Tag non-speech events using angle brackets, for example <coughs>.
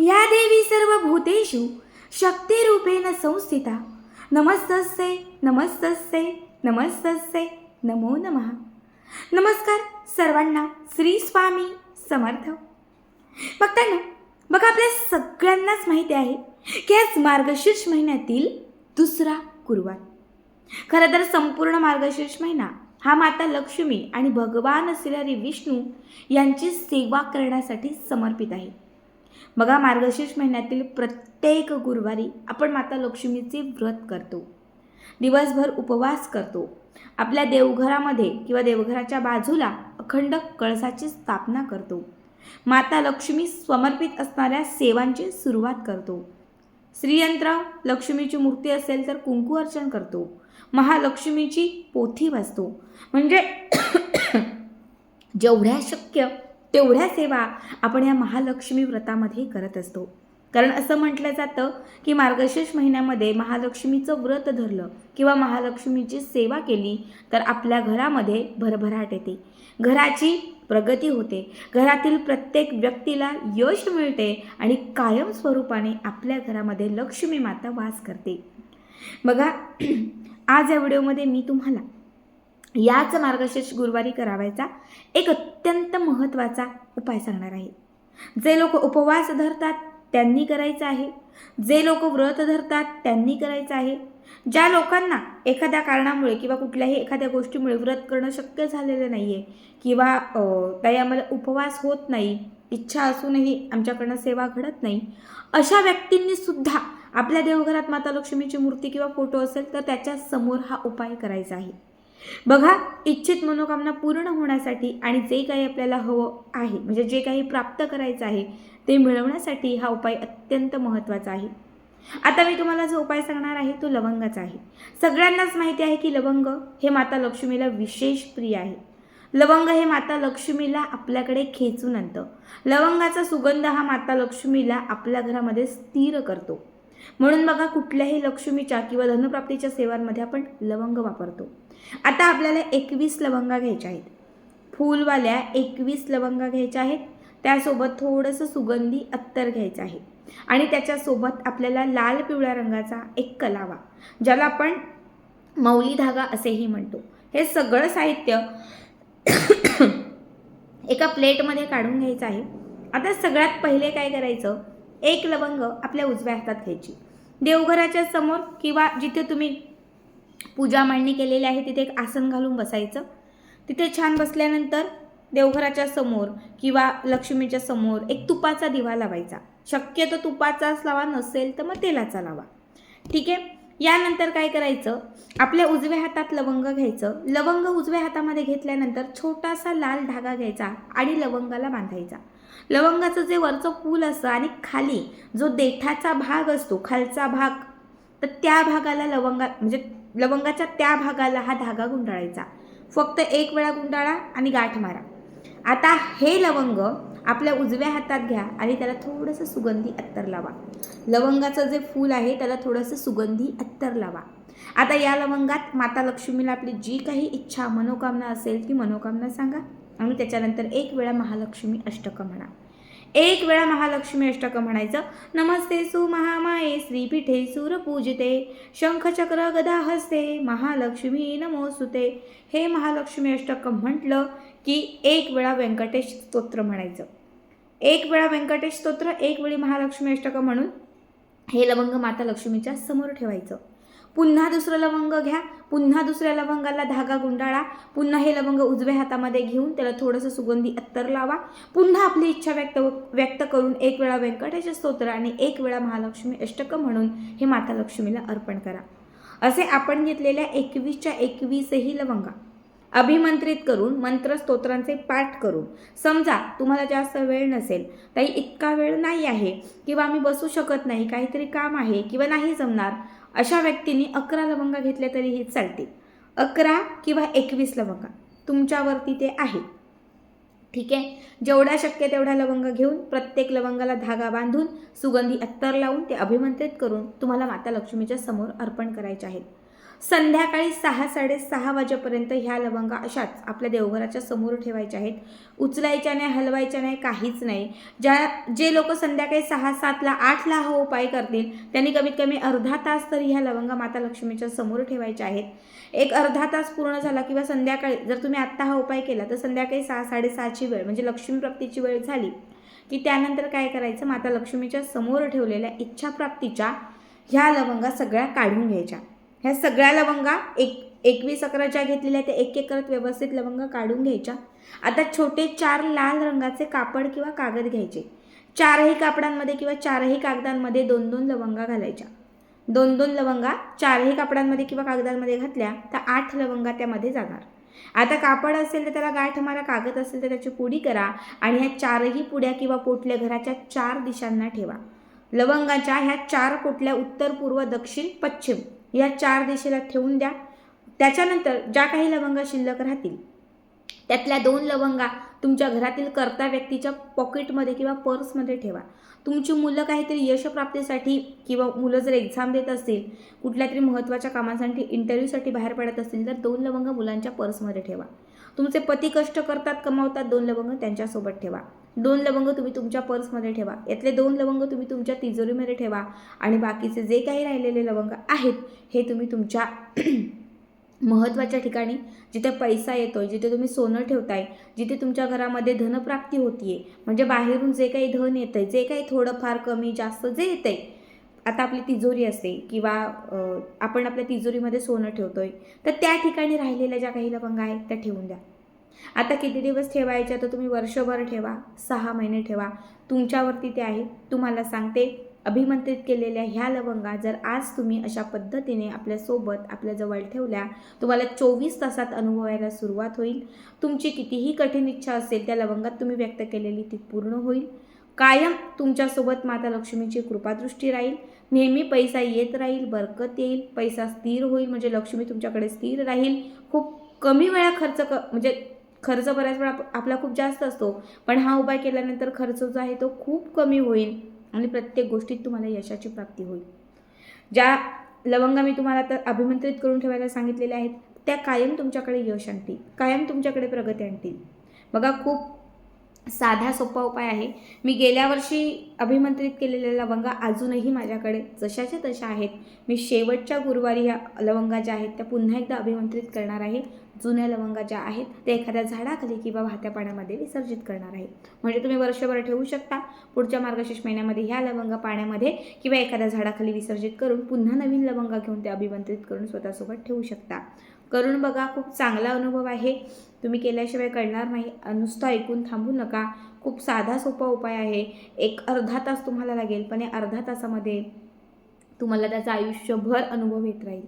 या देवी सर्व भूतेषु शक्तिरूपेण संस्थिता। नमस्तस्ये नमस्तस्ये नमस्तस्ये नमो नमः। नमस्कार सर्वांना श्री स्वामी समर्थ। बघताना बघा आपल्या सगळ्यांनाच माहिती आहे की आज मार्गशीर्ष महिन्यातील दुसरा गुरुवार. खरं तर संपूर्ण मार्गशीर्ष महिना हा माता लक्ष्मी आणि भगवान श्री विष्णू यांची सेवा करण्यासाठी समर्पित आहे. बघा मार्गशीर्ष महिन्यातील प्रत्येक गुरुवारी आपण माता लक्ष्मीचे व्रत करतो. दिवसभर उपवास करतो. आपल्या देवघरामध्ये किंवा देवघराच्या बाजूला अखंड कळसाची स्थापना करतो. माता लक्ष्मी समर्पित असणाऱ्या सेवांची सुरुवात करतो. श्रीयंत्र लक्ष्मीची मूर्ती असेल तर कुंकू अर्चन करतो. महालक्ष्मीची पोथी वाचतो. म्हणजे <coughs> जेवढ्या शक्य तेवढ्या सेवा आपण या महालक्ष्मी व्रतामध्ये करत असतो. कारण असं म्हटलं जातं की मार्गशीर्ष महिन्यामध्ये महालक्ष्मीचं व्रत धरलं किंवा महालक्ष्मीची सेवा केली तर आपल्या घरामध्ये भरभराट येते. घराची प्रगती होते. घरातील प्रत्येक व्यक्तीला यश मिळते आणि कायम स्वरूपाने आपल्या घरामध्ये लक्ष्मी माता वास करते. बघा <clears throat> आज या व्हिडिओमध्ये मी तुम्हाला याच मार्गशीर्ष गुरुवारी करावायचा एक अत्यंत महत्त्वाचा उपाय सांगणार आहे. जे लोक उपवास धरतात त्यांनी करायचं आहे. जे लोक व्रत धरतात त्यांनी करायचं आहे. ज्या लोकांना एखाद्या कारणामुळे किंवा कुठल्याही एखाद्या गोष्टीमुळे व्रत करणं शक्य झालेलं नाही आहे किंवा काही आम्हाला उपवास होत नाही इच्छा असूनही आमच्याकडनं सेवा घडत नाही अशा व्यक्तींनी सुद्धा आपल्या देवघरात माता लक्ष्मीची मूर्ती किंवा फोटो असेल तर त्याच्यासमोर हा उपाय करायचा आहे. बघा इच्छित मनोकामना पूर्ण होण्यासाठी आणि जे काही आपल्याला हवं आहे म्हणजे जे काही प्राप्त करायचं आहे ते मिळवण्यासाठी हा उपाय अत्यंत महत्त्वाचा आहे. आता मी तुम्हाला जो उपाय सांगणार आहे तो लवंगाचा आहे. सगळ्यांनाच माहिती आहे की लवंग हे माता लक्ष्मीला विशेष प्रिय आहे. लवंग हे माता लक्ष्मीला आपल्याकडे खेचून आणतं. लवंगाचा सुगंध हा माता लक्ष्मीला आपल्या घरामध्ये स्थिर करतो. म्हणून बघा कुठल्याही लक्ष्मीच्या किंवा धनप्राप्तीच्या सेवांमध्ये आपण लवंग वापरतो. आता आपल्याला एकवीस लवंगा घ्यायच्या आहेत. फूलवाल्या एकवीस लवंगा घ्यायच्या आहेत. त्यासोबत थोडंसं सुगंधी अत्तर घ्यायचं आहे. आणि त्याच्यासोबत आपल्याला लाल पिवळ्या रंगाचा एक कलावा ज्याला आपण मौली धागा असेही म्हणतो. हे सगळं साहित्य एका प्लेटमध्ये काढून घ्यायचं आहे. आता सगळ्यात पहिले काय करायचं? एक लवंग आपल्या उजव्या हातात घ्यायची. देवघराच्या समोर किंवा जिथे तुम्ही पूजा मांडणी केलेली आहे तिथे एक आसन घालून बसायचं. तिथे छान बसल्यानंतर देवघराच्या समोर किंवा लक्ष्मीच्या समोर एक तुपाचा दिवा लावायचा. शक्यतो तुपाचाच लावा नसेल तर मग तेलाचा लावा. ठीक आहे? यानंतर काय करायचं? आपल्या उजव्या हातात लवंग घ्यायचं. लवंग उजव्या हातामध्ये घेतल्यानंतर छोटासा लाल धागा घ्यायचा आणि लवंगाला बांधायचा. लवंगाचं जे वरचं फूल असतं आणि खाली जो देठाचा भाग असतो खालचा भाग तर त्या भागाला लवंगा म्हणजे लवंगाच्या त्या भागाला हा धागा गुंडाळायचा. फक्त एक वेळा गुंडाळा आणि गाठ मारा. आता हे लवंग आपल्या उजव्या हातात घ्या आणि त्याला थोडंसं सुगंधी अत्तर लावा. लवंगाचं जे फूल आहे त्याला थोडंसं सुगंधी अत्तर लावा. आता या लवंगात माता लक्ष्मीला आपली जी काही इच्छा मनोकामना असेल ती मनोकामना सांगा. आणि त्याच्यानंतर एक वेळा महालक्ष्मी अष्टक म्हणा. एक वेळा महालक्ष्मी अष्टक म्हणायचं. नमस्ते सु महामाये श्रीपीठे सूरपूजिते. शंखचक्र गदा हस्ते महालक्ष्मी नमोसुते हे महालक्ष्मी अष्टक म्हटलं की एक वेळा व्यंकटेश स्तोत्र म्हणायचं. एक वेळा व्यंकटेश स्तोत्र एक वेळी महालक्ष्मी अष्टक म्हणून हे लवंग माता लक्ष्मीच्या समोर ठेवायचं. पुन्हा दुसरं लवंग घ्या. पुन्हा दुसऱ्या लवंगाला धागा गुंडाळा. पुन्हा हे लवंग उजव्या हातामध्ये घेऊन त्याला थोडंसं सुगंधी अत्तर लावा. पुन्हा आपली इच्छा व्यक्त व्यक्त करून एक वेळा व्यंकटेश स्तोत्र आणि एक वेळा महालक्ष्मी अष्टक म्हणून हे माता लक्ष्मीला अर्पण करा. असे आपण घेतलेल्या एकवीसच्या एकवीसही लवंगा. अभिमंत्रित करून मंत्र स्तोत्रांचे पाठ करून. समजा तुम्हाला जास्त वेळ नसेल ताई इतका वेळ नाही आहे किंवा आम्ही बसू शकत नाही काहीतरी काम आहे किंवा नाही जमणार अशा व्यक्तींनी अकरा लवंगा घेतल्या तरीही चालतील. अकरा किंवा एकवीस लवंगा. तुमच्यावरती ते आहे ठीक आहे? जेवढ्या शक्य तेवढ्या लवंग घेऊन प्रत्येक लवंगाला धागा बांधून सुगंधी अत्तर लावून ते अभिमंत्रित करून तुम्हाला माता लक्ष्मीच्या समोर अर्पण करायचे आहेत. संध्याकाळी सहा साडेसहा वाजेपर्यंत ह्या लवंगा अशाच आपल्या देवघराच्या समोर ठेवायच्या आहेत. उचलायच्या नाही हलवायच्या नाही काहीच नाही. ज्या जे लोक संध्याकाळी सहा सातला आठला हा उपाय करतील त्यांनी कमीत कमी अर्धा तास तरी ह्या लवंगा माता लक्ष्मीच्या समोर ठेवायच्या आहेत. एक अर्धा तास पूर्ण झाला किंवा संध्याकाळी जर तुम्ही आत्ता हा उपाय केला तर संध्याकाळी सहा साडेसहाची वेळ म्हणजे लक्ष्मीप्राप्तीची वेळ झाली की त्यानंतर काय करायचं? माता लक्ष्मीच्या समोर ठेवलेल्या इच्छाप्राप्तीच्या ह्या लवंगा सगळ्या काढून घ्यायच्या. ह्या सगळ्या लवंगा एक एकवीस अकरा ज्या घेतलेल्या त्या एक एक करत व्यवस्थित लवंगा काढून घ्यायच्या. आता छोटे चार लाल रंगाचे कापड किंवा कागद घ्यायचे. चारही कापडांमध्ये किंवा चारही कागदांमध्ये दोन दोन लवंगा घालायच्या. दोन दोन लवंगा चारही कापडांमध्ये किंवा कागदांमध्ये घातल्या तर आठ लवंगा त्यामध्ये जाणार. आता कापड असेल तर त्याला गाठ मारा कागद असेल तर त्याची पुडी करा आणि ह्या चारही पुड्या किंवा पोटल्या घराच्या चार दिशांना ठेवा. लवंगाच्या ह्या चार पोटल्या उत्तर पूर्व दक्षिण पश्चिम. या चार दिशेला ठेवून द्या. त्याच्यानंतर ज्या काही लवंगा शिल्लक राहतील त्यातल्या दोन लवंगा तुमच्या घरातील कर्ता व्यक्तीच्या पॉकेटमध्ये किंवा पर्समध्ये ठेवा. तुमची मुलं काहीतरी यशप्राप्तीसाठी किंवा मुलं जर एक्झाम देत असतील कुठल्या तरी महत्त्वाच्या कामासाठी इंटरव्ह्यूसाठी बाहेर पडत असतील तर दोन लवंग मुलांच्या पर्समध्ये ठेवा. तुमचे पती कष्ट करतात कमावतात दोन लवंग त्यांच्यासोबत ठेवा. दोन लवंग तुम्ही तुमच्या पर्समध्ये ठेवा. यातले दोन लवंग तुम्ही तुमच्या तिजोरीमध्ये ठेवा. आणि बाकीचे जे काही राहिलेले लवंग आहेत हे तुम्ही तुमच्या <clears throat> महत्त्वाच्या ठिकाणी जिथे पैसा येतोय जिथे तुम्ही सोनं ठेवताय जिथे तुमच्या घरामध्ये धनप्राप्ती होतीये म्हणजे बाहेरून जे काही धन येतंय जे काही थोडंफार कमी जास्त जे येतंय आता आपली तिजोरी असते किंवा आपण आपल्या तिजोरीमध्ये सोनं ठेवतोय तर त्या ठिकाणी राहिलेल्या ज्या काही लवंगा आहेत त्या ठेवून द्या. आता किती दिवस ठेवायच्या तर तुम्ही वर्षभर ठेवा. सहा महिने ठेवा. तुमच्यावरती ते आहे. तुम्हाला सांगते अभिमंत्रित केलेल्या ह्या लवंगा जर आज तुम्ही अशा पद्धतीने आपल्यासोबत आपल्याजवळ ठेवल्या तुम्हाला चोवीस तासात अनुभवायला सुरुवात होईल. तुमची कितीही कठीण इच्छा असेल त्या लवंगात तुम्ही व्यक्त केलेली ती पूर्ण होईल. कायम तुमच्यासोबत माता लक्ष्मीची कृपादृष्टी राहील. नेहमी पैसा येत राहील बरकत येईल. पैसा स्थिर होईल म्हणजे लक्ष्मी तुमच्याकडे स्थिर राहील. खूप कमी वेळा खर्च क म्हणजे खर्च बऱ्याच वेळा आप- आपला खूप जास्त असतो. पण हा उपाय केल्यानंतर खर्च जो आहे तो खूप कमी होईल आणि प्रत्येक गोष्टीत तुम्हाला यशाची प्राप्ती होईल. ज्या लवंगा मी तुम्हाला आता अभिमंत्रित करून ठेवायला सांगितलेल्या आहेत त्या कायम तुमच्याकडे यश आणतील कायम तुमच्याकडे प्रगती आणतील. बघा खूप साधा सोपा उपाय आहे. मी गेल्या वर्षी अभिमंत्रित केलेल्या लवंगा अजूनही माझ्याकडे जशाच्या तशा आहेत. मी शेवटच्या गुरुवारी ह्या लवंगा ज्या आहेत त्या पुन्हा एकदा अभिमंत्रित करणार आहे. जुन्या लवंगा ज्या आहेत त्या एखाद्या झाडाखाली किंवा वाहत्या पाण्यामध्ये विसर्जित करणार आहे. म्हणजे तुम्ही वर्षभर ठेवू शकता. पुढच्या मार्गशीर्ष महिन्यामध्ये ह्या लवंगा पाण्यामध्ये किंवा एखाद्या झाडाखाली विसर्जित करून पुन्हा नवीन लवंगा घेऊन ते अभिमंत्रित करून स्वतःसोबत ठेवू शकता. करून बघा खूप चांगला अनुभव आहे. तुम्ही केल्याशिवाय कळणार नाही. नुसतं ऐकून थांबू नका. खूप साधा सोपा उपाय आहे. एक अर्धा तास तुम्हाला लागेल पण या अर्धा तासामध्ये तुम्हाला त्याचा आयुष्यभर अनुभव येत राहील.